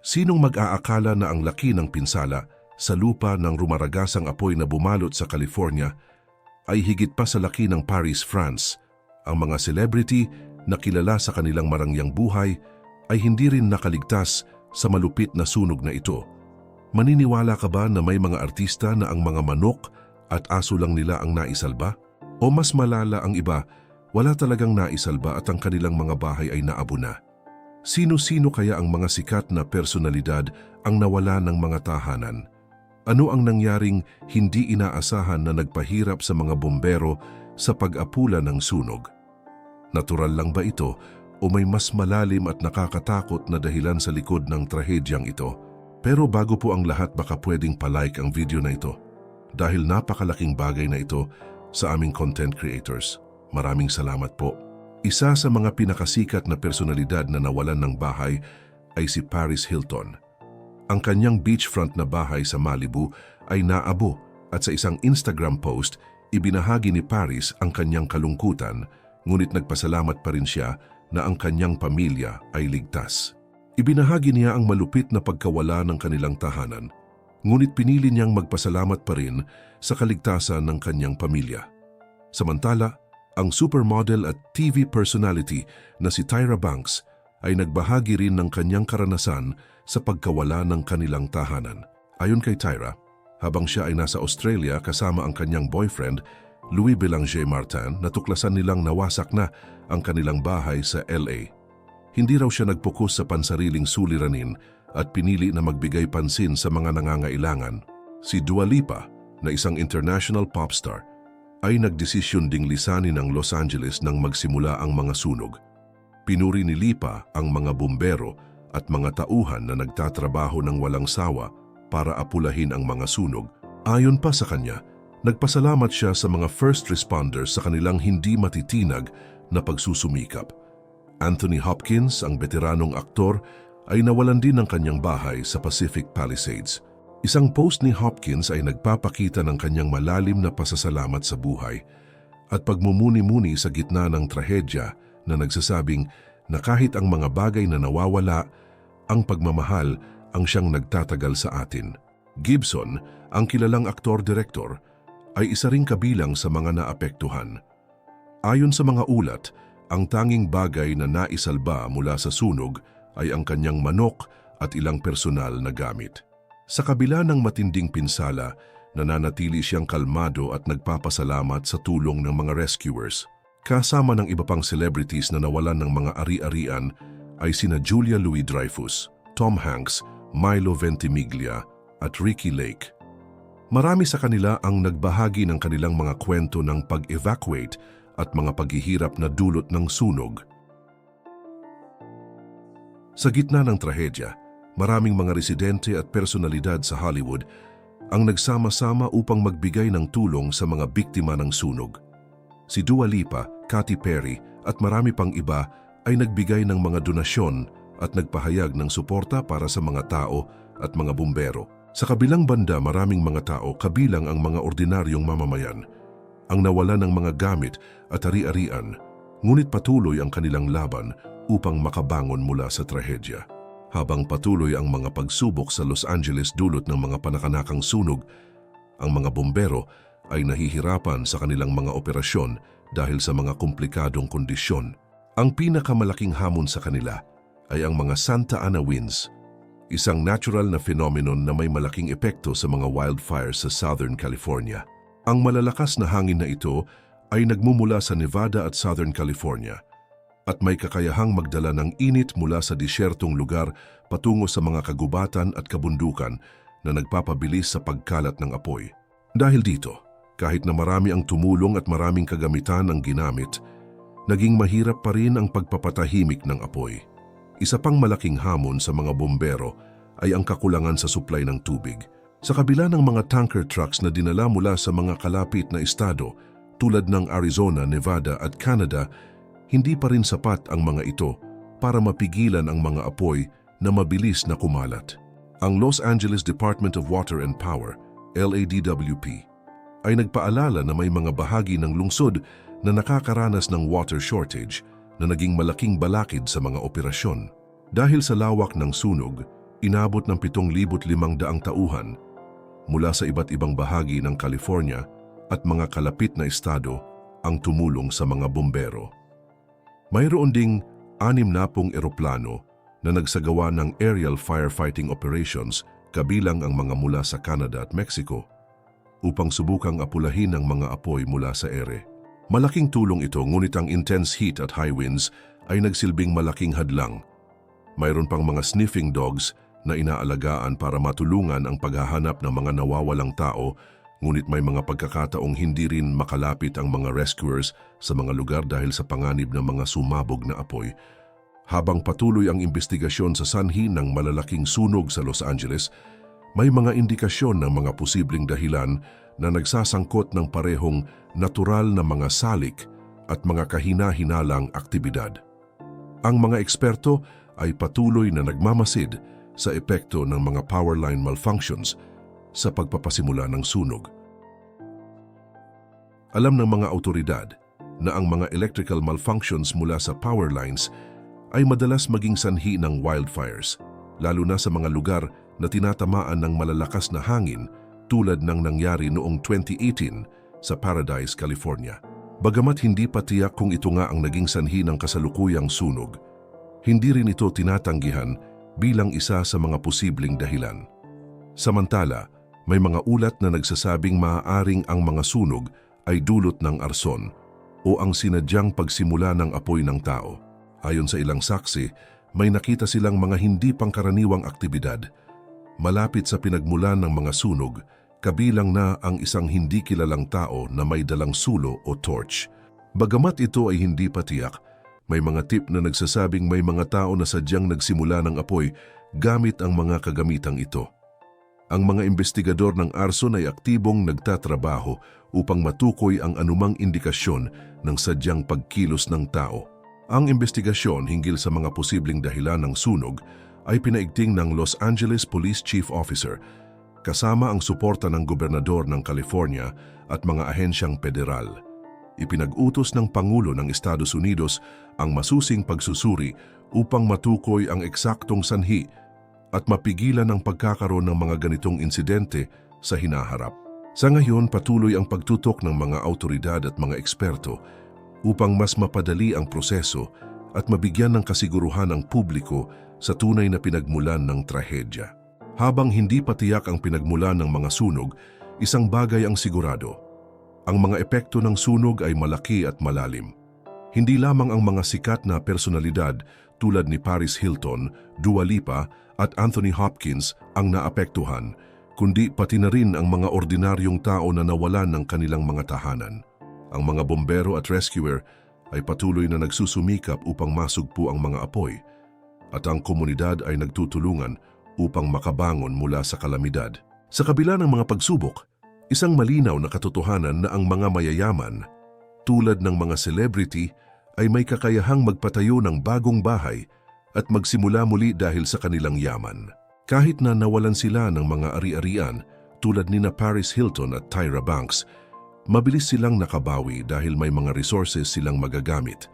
Sinong mag-aakala na ang laki ng pinsala sa lupa ng rumaragasang apoy na bumalot sa California ay higit pa sa laki ng Paris, France. Ang mga celebrity na kilala sa kanilang marangyang buhay ay hindi rin nakaligtas sa malupit na sunog na ito. Maniniwala ka ba na may mga artista na ang mga manok at aso lang nila ang naisalba? O mas malala ang iba, wala talagang naisalba at ang kanilang mga bahay ay naabo na. Sino-sino kaya ang mga sikat na personalidad ang nawala ng mga tahanan? Ano ang nangyaring hindi inaasahan na nagpahirap sa mga bombero sa pag-apula ng sunog? Natural lang ba ito o may mas malalim at nakakatakot na dahilan sa likod ng trahedyang ito? Pero bago po ang lahat baka pwedeng palike ang video na ito dahil napakalaking bagay na ito sa aming content creators. Maraming salamat po. Isa sa mga pinakasikat na personalidad na nawalan ng bahay ay si Paris Hilton. Ang kanyang beachfront na bahay sa Malibu ay naabo at sa isang Instagram post, ibinahagi ni Paris ang kanyang kalungkutan ngunit nagpasalamat pa rin siya na ang kanyang pamilya ay ligtas. Ibinahagi niya ang malupit na pagkawala ng kanilang tahanan, ngunit pinili niyang magpasalamat pa rin sa kaligtasan ng kanyang pamilya. Samantala, ang supermodel at TV personality na si Tyra Banks ay nagbahagi rin ng kanyang karanasan sa pagkawala ng kanilang tahanan. Ayon kay Tyra, habang siya ay nasa Australia kasama ang kanyang boyfriend, Louis Belanger Martin, natuklasan nilang nawasak na ang kanilang bahay sa LA. Hindi raw siya nagpukus sa pansariling suliranin at pinili na magbigay pansin sa mga nangangailangan. Si Dua Lipa, na isang international pop star, ay nagdesisyon ding lisanin ang Los Angeles nang magsimula ang mga sunog. Pinuri ni Lipa ang mga bumbero at mga tauhan na nagtatrabaho ng walang sawa para apulahin ang mga sunog. Ayon pa sa kanya, nagpasalamat siya sa mga first responders sa kanilang hindi matitinag na pagsusumikap. Anthony Hopkins, ang veteranong aktor, ay nawalan din ng kanyang bahay sa Pacific Palisades. Isang post ni Hopkins ay nagpapakita ng kanyang malalim na pasasalamat sa buhay at pagmumuni-muni sa gitna ng trahedya na nagsasabing na kahit ang mga bagay na nawawala, ang pagmamahal ang siyang nagtatagal sa atin. Gibson, ang kilalang aktor-direktor, ay isa ring kabilang sa mga naapektuhan. Ayon sa mga ulat, ang tanging bagay na naisalba mula sa sunog ay ang kanyang manok at ilang personal na gamit. Sa kabila ng matinding pinsala, nananatili siyang kalmado at nagpapasalamat sa tulong ng mga rescuers. Kasama ng iba pang celebrities na nawalan ng mga ari-arian ay sina Julia Louis-Dreyfus, Tom Hanks, Milo Ventimiglia at Ricky Lake. Marami sa kanila ang nagbahagi ng kanilang mga kwento ng pag-evacuate at mga paghihirap na dulot ng sunog. Sa gitna ng trahedya, maraming mga residente at personalidad sa Hollywood ang nagsama-sama upang magbigay ng tulong sa mga biktima ng sunog. Si Dua Lipa, Katy Perry at marami pang iba ay nagbigay ng mga donasyon at nagpahayag ng suporta para sa mga tao at mga bumbero. Sa kabilang banda maraming mga tao kabilang ang mga ordinaryong mamamayan ang nawala ng mga gamit at ari-arian, ngunit patuloy ang kanilang laban upang makabangon mula sa trahedya. Habang patuloy ang mga pagsubok sa Los Angeles dulot ng mga panakanakang sunog, ang mga bombero ay nahihirapan sa kanilang mga operasyon dahil sa mga komplikadong kondisyon. Ang pinakamalaking hamon sa kanila ay ang mga Santa Ana winds, isang natural na phenomenon na may malaking epekto sa mga wildfires sa Southern California. Ang malalakas na hangin na ito ay nagmumula sa Nevada at Southern California at may kakayahang magdala ng init mula sa disyertong lugar patungo sa mga kagubatan at kabundukan na nagpapabilis sa pagkalat ng apoy. Dahil dito, kahit na marami ang tumulong at maraming kagamitan ang ginamit, naging mahirap pa rin ang pagpapatahimik ng apoy. Isa pang malaking hamon sa mga bombero ay ang kakulangan sa supply ng tubig. Sa kabila ng mga tanker trucks na dinala mula sa mga kalapit na estado tulad ng Arizona, Nevada at Canada, hindi pa rin sapat ang mga ito para mapigilan ang mga apoy na mabilis na kumalat. Ang Los Angeles Department of Water and Power, LADWP, ay nagpaalala na may mga bahagi ng lungsod na nakakaranas ng water shortage na naging malaking balakid sa mga operasyon. Dahil sa lawak ng sunog, inabot ng 7,500 tauhan mula sa iba't ibang bahagi ng California at mga kalapit na estado ang tumulong sa mga bombero. Mayroon ding anim na pong eroplano na nagsagawa ng aerial firefighting operations kabilang ang mga mula sa Canada at Mexico upang subukang apulahin ang mga apoy mula sa ere. Malaking tulong ito ngunit ang intense heat at high winds ay nagsilbing malaking hadlang. Mayroon pang mga sniffing dogs na inaalagaan para matulungan ang paghahanap ng mga nawawalang tao ngunit may mga pagkakataong hindi rin makalapit ang mga rescuers sa mga lugar dahil sa panganib ng mga sumabog na apoy. Habang patuloy ang investigasyon sa sanhi ng malalaking sunog sa Los Angeles, may mga indikasyon ng mga posibleng dahilan na nagsasangkot ng parehong natural na mga salik at mga kahina-hinalang aktibidad. Ang mga eksperto ay patuloy na nagmamasid sa epekto ng mga power line malfunctions sa pagpapasimula ng sunog. Alam ng mga autoridad na ang mga electrical malfunctions mula sa power lines ay madalas maging sanhi ng wildfires, lalo na sa mga lugar na tinatamaan ng malalakas na hangin tulad ng nangyari noong 2018 sa Paradise, California. Bagamat hindi pa tiyak kung ito nga ang naging sanhi ng kasalukuyang sunog, hindi rin ito tinatanggihan bilang isa sa mga posibleng dahilan. Samantala, may mga ulat na nagsasabing maaaring ang mga sunog ay dulot ng arson o ang sinadyang pagsimula ng apoy ng tao. Ayon sa ilang saksi, may nakita silang mga hindi pangkaraniwang aktibidad. Malapit sa pinagmulan ng mga sunog, kabilang na ang isang hindi kilalang tao na may dalang sulo o torch. Bagamat ito ay hindi patiyak, may mga tip na nagsasabing may mga tao na sadyang nagsimula ng apoy gamit ang mga kagamitang ito. Ang mga investigador ng arson ay aktibong nagtatrabaho upang matukoy ang anumang indikasyon ng sadyang pagkilos ng tao. Ang investigasyon hinggil sa mga posibleng dahilan ng sunog ay pinaigting ng Los Angeles Police Chief Officer kasama ang suporta ng gobernador ng California at mga ahensyang federal. Ipinag-utos ng Pangulo ng Estados Unidos ang masusing pagsusuri upang matukoy ang eksaktong sanhi at mapigilan ang pagkakaroon ng mga ganitong insidente sa hinaharap. Sa ngayon, patuloy ang pagtutok ng mga autoridad at mga eksperto upang mas mapadali ang proseso at mabigyan ng kasiguruhan ang publiko sa tunay na pinagmulan ng trahedya. Habang hindi patiyak ang pinagmulan ng mga sunog, isang bagay ang sigurado. Ang mga epekto ng sunog ay malaki at malalim. Hindi lamang ang mga sikat na personalidad tulad ni Paris Hilton, Dua Lipa at Anthony Hopkins ang naapektuhan, kundi pati na rin ang mga ordinaryong tao na nawalan ng kanilang mga tahanan. Ang mga bombero at rescuer ay patuloy na nagsusumikap upang masugpo ang mga apoy at ang komunidad ay nagtutulungan upang makabangon mula sa kalamidad. Sa kabila ng mga pagsubok, isang malinaw na katotohanan na ang mga mayayaman, tulad ng mga celebrity, ay may kakayahang magpatayo ng bagong bahay at magsimula muli dahil sa kanilang yaman. Kahit na nawalan sila ng mga ari-arian tulad ni na Paris Hilton at Tyra Banks, mabilis silang nakabawi dahil may mga resources silang magagamit.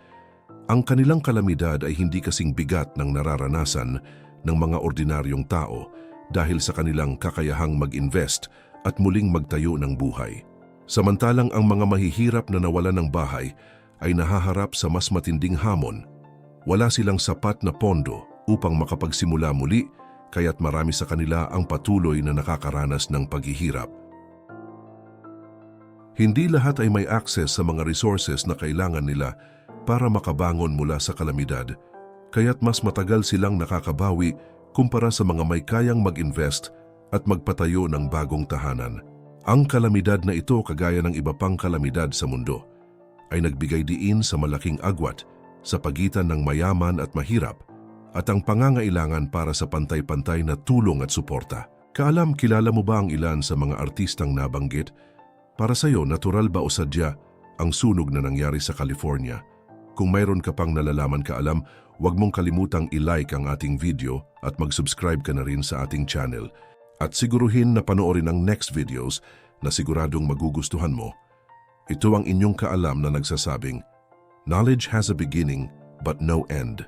Ang kanilang kalamidad ay hindi kasing bigat ng nararanasan ng mga ordinaryong tao dahil sa kanilang kakayahang mag-invest at muling magtayo ng buhay. Samantalang ang mga mahihirap na nawalan ng bahay ay nahaharap sa mas matinding hamon. Wala silang sapat na pondo upang makapagsimula muli kaya't marami sa kanila ang patuloy na nakakaranas ng paghihirap. Hindi lahat ay may access sa mga resources na kailangan nila para makabangon mula sa kalamidad, kaya't mas matagal silang nakakabawi kumpara sa mga may kayang mag-invest at magpatayo ng bagong tahanan. Ang kalamidad na ito, kagaya ng iba pang kalamidad sa mundo, ay nagbigay diin sa malaking agwat sa pagitan ng mayaman at mahirap at ang pangangailangan para sa pantay-pantay na tulong at suporta. Kaalam kilala mo ba ang ilan sa mga artistang nabanggit para sa iyo, natural ba o sadya ang sunog na nangyari sa California? Kung mayroon ka pang nalalaman kaalam, huwag mong kalimutang i-like ang ating video at mag-subscribe ka na rin sa ating channel. At siguruhin na panoorin ang next videos na siguradong magugustuhan mo. Ito ang inyong kaalam na nagsasabing, Knowledge has a beginning but no end.